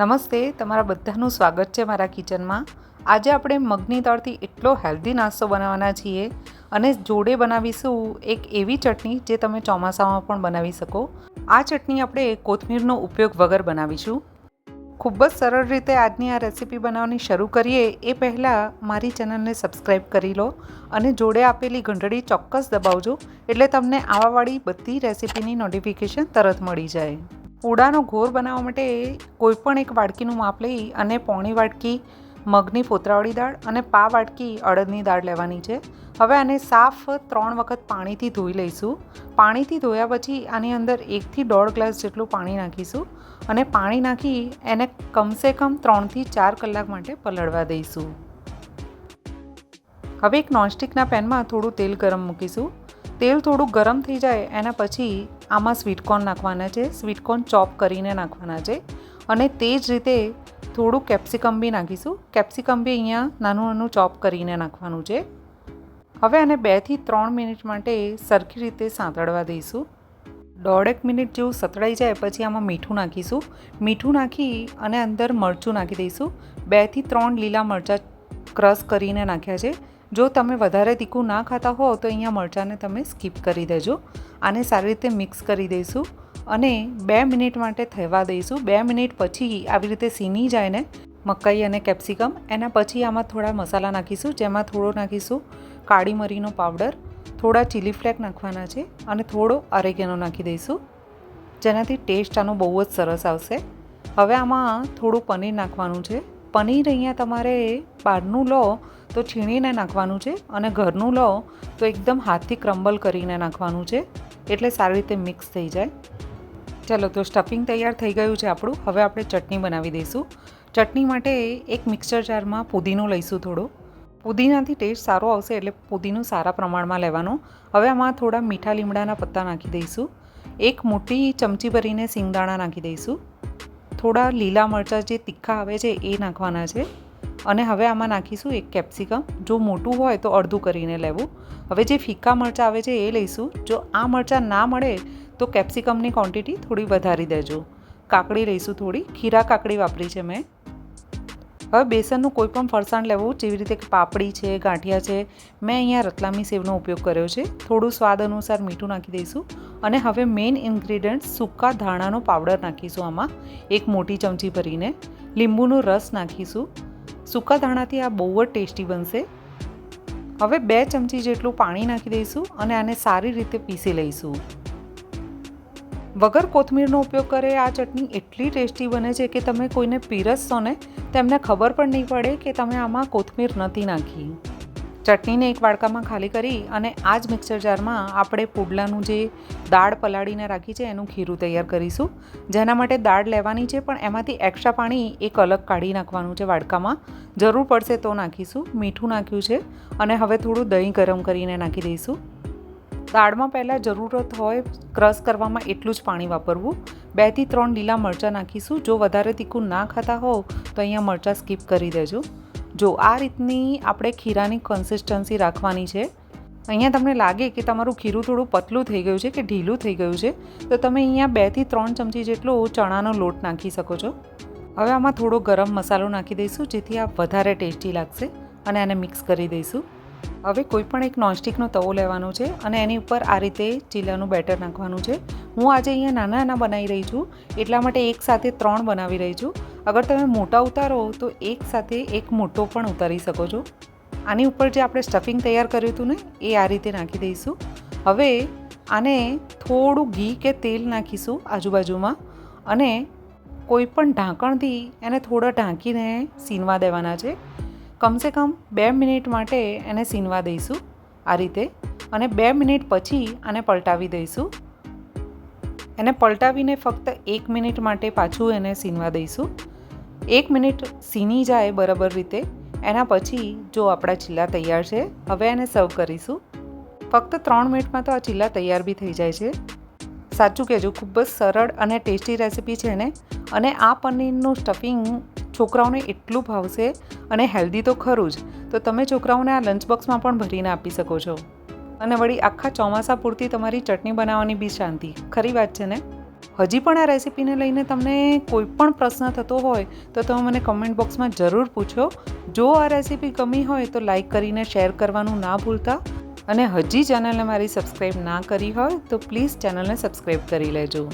નમસ્તે, તમારા બધાનું સ્વાગત છે મારા કિચનમાં. આજે આપણે મગની દાળથી એટલો હેલ્ધી નાસ્તો બનાવવાના છીએ અને જોડે બનાવીશું એક એવી ચટણી જે તમે ચોમાસામાં પણ બનાવી શકો. આ ચટણી આપણે કોથમીરનો ઉપયોગ વગર બનાવીશું. ખૂબ જ સરળ રીતે આજની આ રેસીપી બનાવવાની શરૂ કરીએ. એ પહેલાં મારી ચેનલને સબસ્ક્રાઈબ કરી લો અને જોડે આપેલી ઘંટડી ચોક્કસ દબાવજો, એટલે તમને આવાવાળી બધી રેસીપીની નોટિફિકેશન તરત મળી જાય. પૂડાનો ઘોર બનાવવા માટે કોઈપણ એક વાડકીનું માપ લઈ અને પોણી વાડકી, મગની ફોતરાવાળી દાળ અને પા વાટકી અડદની દાળ લેવાની છે. હવે આને સાફ ત્રણ વખત પાણીથી ધોઈ લઈશું. પાણીથી ધોયા પછી આની અંદર એકથી દોઢ ગ્લાસ જેટલું પાણી નાખીશું અને પાણી નાખી એને કમસે કમ ત્રણથી ચાર કલાક માટે પલળવા દઈશું. હવે એક નોનસ્ટિકના પેનમાં થોડું તેલ ગરમ મૂકીશું. તેલ થોડું ગરમ થઈ જાય એના પછી આમાં સ્વીટકોર્ન નાખવાના છે સ્વીટકોર્ન ચોપ કરીને નાખવાના છે. અને તે જ રીતે થોડું કેપ્સિકમ બી નાખીશું. કેપ્સિકમ બી અહીંયા નાનું નાનું ચોપ કરીને નાખવાનું છે. હવે આને બેથી ત્રણ મિનિટ માટે સરખી રીતે સાંતળવા દઈશું. દોઢેક મિનિટ જેવું સતળાઈ જાય પછી આમાં મીઠું નાખીશું. મીઠું નાખી અને અંદર મરચું નાખી દઈશું. બેથી ત્રણ લીલા મરચાં ક્રશ કરીને નાખ્યા છે. જો તમે વધારે તીખું ના ખાતા હો તો અહીંયા મરચાંને તમે સ્કીપ કરી દેજો. આને સારી રીતે મિક્સ કરી દઈશું અને બે મિનિટ માટે થવા દઈશું. બે મિનિટ પછી આવી રીતે સીની જાય ને મકાઈ અને કેપ્સિકમ, એના પછી આમાં થોડા મસાલા નાખીશું, જેમાં થોડો નાખીશું કાળી મરીનો પાવડર, થોડા ચીલી ફ્લેક નાખવાના છે અને થોડો અરેગેનો નાખી દઈશું. જેનાથી ટેસ્ટ આનો બહુ જ સરસ આવશે. હવે આમાં થોડું પનીર નાખવાનું છે. પનીર અહીંયા તમારે બહારનું લો તો છીણીને નાખવાનું છે અને ઘરનું લો તો એકદમ હાથથી ક્રમ્બલ કરીને નાખવાનું છે. એટલે સારી રીતે મિક્સ થઈ જાય. ચલો તો સ્ટફિંગ તૈયાર થઈ ગયું છે આપણું. હવે આપણે ચટણી બનાવી દઈશું. ચટણી માટે એક મિક્સર જારમાં પુદીનો લઈશું થોડો. પુદીનાથી ટેસ્ટ સારો આવશે એટલે પુદીનું સારા પ્રમાણમાં લેવાનું. હવે આમાં થોડા મીઠા લીમડાના પત્તા નાખી દઈશું. એક મોટી ચમચી ભરીને સિંગદાણા નાખી દઈશું. થોડા લીલા મરચાં જે તીખા આવે છે એ નાખવાના છે. અને હવે આમાં નાખીશું એક કેપ્સિકમ. જો મોટું હોય તો અડધું કરીને લેવું. હવે જે ફીકા મરચાં આવે છે એ લઈશું. જો આ મરચાં ના મળે તો કેપ્સિકમની ક્વોન્ટિટી થોડી વધારી દેજો. કાકડી લઈશું થોડી. ખીરા કાકડી વાપરી છે મેં. હવે બેસનનું કોઈ પણ ફરસાણ લેવું જેવી રીતે પાપડી છે, ગાંઠિયા છે, મેં અહીંયા રતલામી સેવનો ઉપયોગ કર્યો છે. થોડું સ્વાદ અનુસાર મીઠું નાખી દઈશું અને હવે મેઇન ઇન્ગ્રીડિયન્ટ સૂકા ધાણાનો પાવડર નાખીશું આમાં. એક મોટી ચમચી ભરીને લીંબુનો રસ નાખીશું. સૂકા ધાણાથી આ બહુ જ ટેસ્ટી બનશે. હવે બે ચમચી જેટલું પાણી નાખી દઈશું અને આને સારી રીતે પીસી લઈશું. વગર કોથમીરનો ઉપયોગ કરે, આ ચટણી એટલી ટેસ્ટી બને છે કે તમે કોઈને પીરસશો ને તેમને ખબર પણ નહીં પડે કે તમે આમાં કોથમીર નથી નાખી. ચટણીને એક વાડકામાં ખાલી કરી અને આ જ મિક્સર જારમાં આપણે પુડલાનું જે દાળ પલાળીને રાખી છે એનું ખીરું તૈયાર કરીશું. જેના માટે દાળ લેવાની છે, પણ એમાંથી એક્સ્ટ્રા પાણી એક અલગ કાઢી નાખવાનું છે વાડકામાં. જરૂર પડશે તો નાખીશું, મીઠું નાખ્યું છે. અને હવે થોડું દહીં ગરમ કરીને નાખી દઈશું. દાળમાં પહેલાં જરૂરત હોય, ક્રશ કરવામાં એટલું જ પાણી વાપરવું. બેથી ત્રણ લીલા મરચાં નાખીશું. જો વધારે તીખું ના ખાતા હોવ, તો અહીંયા મરચાં સ્કીપ કરી દેજો. જો આ રીતની આપણે ખીરાની કન્સિસ્ટન્સી રાખવાની છે, અહીંયા તમને લાગે કે તમારું ખીરું થોડું પતલું થઈ ગયું છે કે ઢીલું થઈ ગયું છે, તો તમે અહીંયા બેથી ત્રણ ચમચી જેટલો ચણાનો લોટ નાખી શકો છો. હવે આમાં થોડો ગરમ મસાલો નાખી દઈશું, જેથી આ વધારે ટેસ્ટી લાગશે અને આને મિક્સ કરી દઈશું. હવે કોઈ પણ એક નોનસ્ટિકનો તવો લેવાનો છે અને એની ઉપર આ રીતે ચીલાનું બેટર નાખવાનું છે. હું આજે અહીંયા નાના નાના બનાવી રહી છું, એટલા માટે એક સાથે ત્રણ બનાવી રહી છું. અગર તમે મોટા ઉતારો તો એક સાથે એક મોટો પણ ઉતારી શકો છો. આની ઉપર જે આપણે સ્ટફિંગ તૈયાર કર્યું હતું ને, એ આ રીતે નાખી દઈશું. હવે આને થોડું ઘી કે તેલ નાખીશું આજુબાજુમાં અને કોઈપણ ઢાંકણથી એને થોડા ઢાંકીને સીનવા દેવાના છે. કમસે કમ બે મિનિટ માટે એને સીનવા દઈશું આ રીતે અને બે મિનિટ પછી આને પલટાવી દઈશું. એને પલટાવીને ફક્ત એક મિનિટ માટે પાછું એને સીનવા દઈશું. એક મિનિટ સીની જાય બરાબર રીતે, એના પછી જો આપણા ચીલા તૈયાર છે, હવે એને સર્વ કરીશું. ફક્ત ત્રણ મિનિટમાં તો આ ચીલા તૈયાર બી થઈ જાય છે. સાચું કહેજો, ખૂબ જ સરળ અને ટેસ્ટી રેસીપી છે ને? અને આ પનીરનું સ્ટફિંગ છોકરાઓને એટલું ભાવશે અને હેલ્ધી તો ખરું જ. તો તમે છોકરાઓને આ લંચ બોક્સમાં પણ ભરીને આપી શકો છો. અને વળી આખા ચોમાસા પૂરતી તમારી ચટણી બનાવવાની બી શાંતિ. ખરી વાત છે ને? હજી પણ આ રેસીપીને લઈને તમને કોઈ પણ પ્રશ્ન થતો હોય, તો તમે મને કમેન્ટ બોક્સમાં જરૂર પૂછો. જો આ રેસીપી ગમી હોય, તો લાઇક કરીને શેર કરવાનું ના ભૂલતા. અને હજી ચેનલને મારી સબસ્ક્રાઈબ ના કરી હોય, તો પ્લીઝ ચેનલને સબસ્ક્રાઈબ કરી લેજો.